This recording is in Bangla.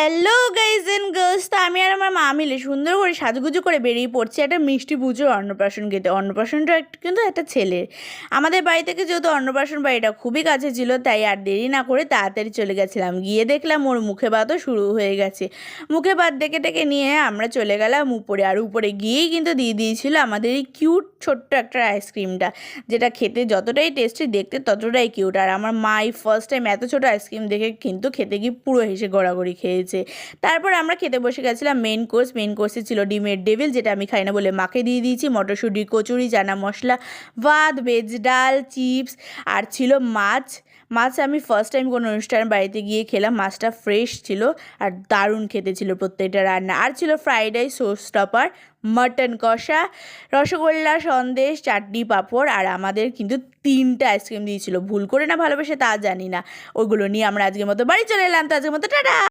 হ্যালো গাইজ এন্ড গার্লস তো আমি আর আমার মা মিলে সুন্দর করে সাজুগুজু করে বেরিয়ে পড়ছি একটা মিষ্টি পুজোর অন্নপ্রাশন খেতে অন্নপ্রাশনটা একটা- কিন্তু একটা ছেলের। আমাদের বাড়ি থেকে যেহেতু অন্নপ্রাশন বাড়িটা খুবই কাছে ছিল, তাই আর দেরি না করে তাড়াতাড়ি চলে গেছিলাম। গিয়ে দেখলাম ওর মুখে ভাতও শুরু হয়ে গেছে। মুখে ভাত ডেকে ডেকে নিয়ে আমরা চলে গেলাম উপরে। আর উপরে গিয়েই কিন্তু দিয়ে দিয়েছিল আমাদের এই কিউট ছোট্ট একটা আইসক্রিমটা, যেটা খেতে যতটাই টেস্টি দেখতে ততটাই কিউট আর আমার মাই ফার্স্ট টাইম এত ছোটো আইসক্রিম দেখে কিন্তু খেতে গিয়ে পুরো হেসে গড়াগড়ি খেয়েছে। তারপর আমরা খেতে বসে গেছিলাম মেন কোর্স মেন কোর্সে ছিল ডিমের ডেভিল যেটা আমি খাই না বলে মাকে দিয়ে দিয়েছি, মটরশুঁটি, কচুরি, চানা মশলা, ভাত ভেজ ডাল চিপস আর ছিল মাছ। মাছ আমি ফার্স্ট টাইম কোনো অনুষ্ঠান বাড়িতে গিয়ে খেলাম, মাছটা ফ্রেশ ছিল আর দারুণ খেতে ছিল প্রত্যেকটা রান্না। আর ছিল fried rice sauce topper mutton কষা, রসগোল্লা, সন্দেশ, চাটনি, পাঁপড় আর আমাদের কিন্তু তিনটা আইসক্রিম দিয়েছিল। ভুল করে না ভালোবেসে তা জানি না। ওগুলো নিয়ে আমরা আজকের মতো বাড়ি চলে এলাম। তো আজকের মতো টাটা!